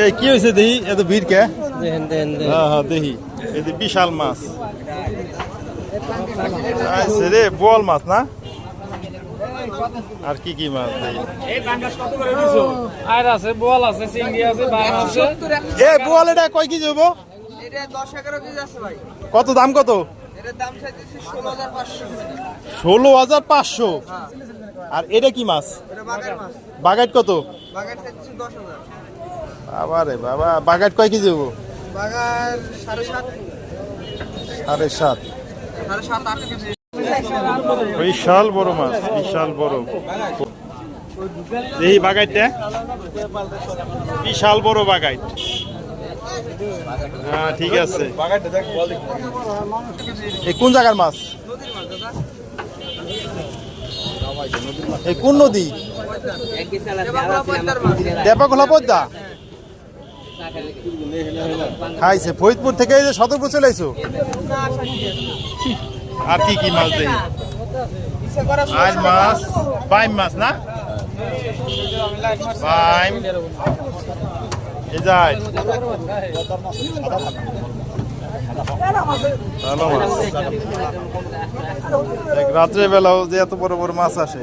এ কি হয়েছে দেখি এত ভিড় কে? হ্যাঁ হ্যাঁ দেখি এই বিশাল মাছ। রে বোয়াল মাছ না? আর কি কি মাছ আর আছে বল আছে চিংড়ি আছে বাম আছে। এ এটা কয় কেজি হব কত দাম কত? ষোলো হাজার পাঁচশো। পাঁচশো? আর এটা কি মাছ? এটা বাঘের মাছ। বাগাইট কত? বাবা রে বাবা বাগাইট কয় কেজি হব? বাঘার সাড়ে সাত। সাড়ে সাত। সাড়ে সাত আট কেজি। বিশাল বড় মাছ বিশাল বড়। এই বাগাইটটা বিশাল বড় বাগাইট হ্যাঁ ঠিক আছে। এই কোন জায়গার মাছ? নদীর মাছ দাদা এই কোন নদী এবার বড় খাইছে। ফরিদপুর থেকে এই যে সদরপুর চলে আইছো? আর কি কি মাছ দেই আর মাছ, বাইম মাছ না? বাইম। এই মাছ। রাত্রে বেলাও যে এত বড় বড় মাছ আসে।